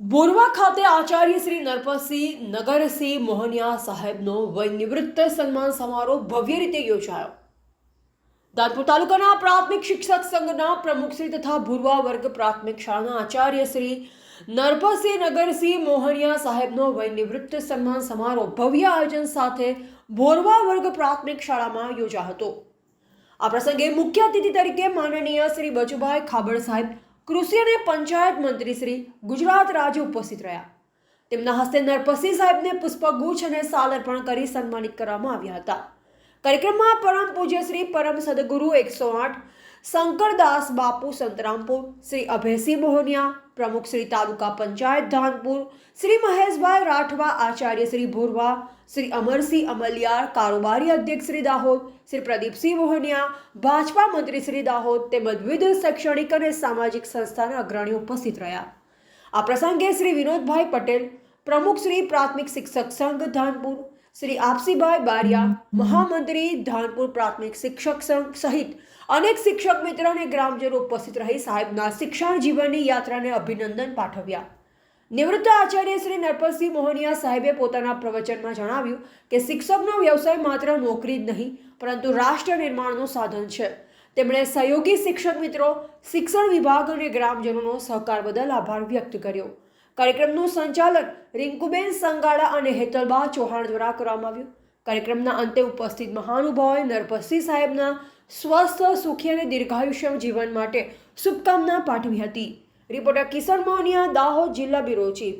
બોરવા ખાતે આચાર્ય શ્રી નરપતસિંહ, નગરસિંહ મોહનિયા સાહેબનો વૈનિવૃત્ત સન્માન સમારોહ ભવ્ય રીતે યોજાયો. દાનપુર તાલુકાના પ્રાથમિક શિક્ષક સંઘના પ્રમુખશ્રી તથા ભૂરવા વર્ગ પ્રાથમિક શાળાના આચાર્ય શ્રી નરપતસિંહ, નગરસિંહ મોહનિયા સાહેબનો વૈનિવૃત્ત સન્માન સમારોહ ભવ્ય આયોજન સાથે ભોરવા વર્ગ પ્રાથમિક શાળામાં યોજાયો હતો. આ પ્રસંગે મુખ્ય અતિથિ તરીકે માનનીય શ્રી બચુભાઈ ખાબડ સાહેબ કૃષિ અને પંચાયત મંત્રી શ્રી ગુજરાત રાજ્ય ઉપસ્થિત રહ્યા. તેમના હસ્તે નરપતસિંહ સાહેબને પુષ્પગુચ્છ અને સાલ અર્પણ કરી સન્માનિત કરવામાં આવ્યા હતા. કાર્યક્રમમાં પરમ પૂજ્ય શ્રી પરમ સદગુરુ એકસો આઠ શંકરદાસ બાપુ સંતરામપુર, શ્રી અભયસિંહ મોહનિયા પ્રમુખ શ્રી તાલુકા પંચાયત ધાનપુર, શ્રી મહેશભાઈ રાઠવા, આચાર્ય શ્રી ભોરવા, શ્રી અમરસિંહ અમલિયાર, કારોબારી અધ્યક્ષ શ્રી દાહોદ, શ્રી પ્રદીપસિંહ મોહનિયા ભાજપા મંત્રી શ્રી દાહોદ તેમજ વિવિધ શૈક્ષણિક અને સામાજિક સંસ્થાના અગ્રણીઓ ઉપસ્થિત રહ્યા. આ પ્રસંગે શ્રી વિનોદભાઈ પટેલ, પ્રમુખ શ્રી પ્રાથમિક શિક્ષક સંઘ ધાનપુર શ્રી આપસીભાઈ બારિયા મહામંત્રી ધાનપુર પ્રાથમિક શિક્ષક સંઘ સહિત અનેક શિક્ષક મિત્ર અને ગ્રામજનો ઉપસ્થિત રહી સાહેબના શિક્ષણ જીવનની યાત્રાને અભિનંદન પાઠવ્યા. નિવૃત્ત આચાર્ય શ્રી નરપતસિંહ મોહનિયા સાહેબે પોતાના પ્રવચનમાં જણાવ્યું કે શિક્ષકનો વ્યવસાય માત્ર નોકરી જ નહીં પરંતુ રાષ્ટ્ર નિર્માણનું સાધન છે. તેમણે સહયોગી શિક્ષક મિત્રો શિક્ષણ વિભાગ અને ગ્રામજનોનો સહકાર બદલ આભાર વ્યક્ત કર્યો. કાર્યક્રમનું સંચાલન રિંકુબેન સંગાડા અને હેતલબા ચૌહાણ દ્વારા કરવામાં આવ્યું. કાર્યક્રમના અંતે ઉપસ્થિત મહાનુભાવોએ નરપતસિંહ સાહેબના સ્વસ્થ, સુખી અને દીર્ઘાયુષ્ય જીવન માટે શુભકામના પાઠવી હતી. રિપોર્ટર કિશન મોહનિયા, દાહોદ જિલ્લા બ્યુરો ચીફ.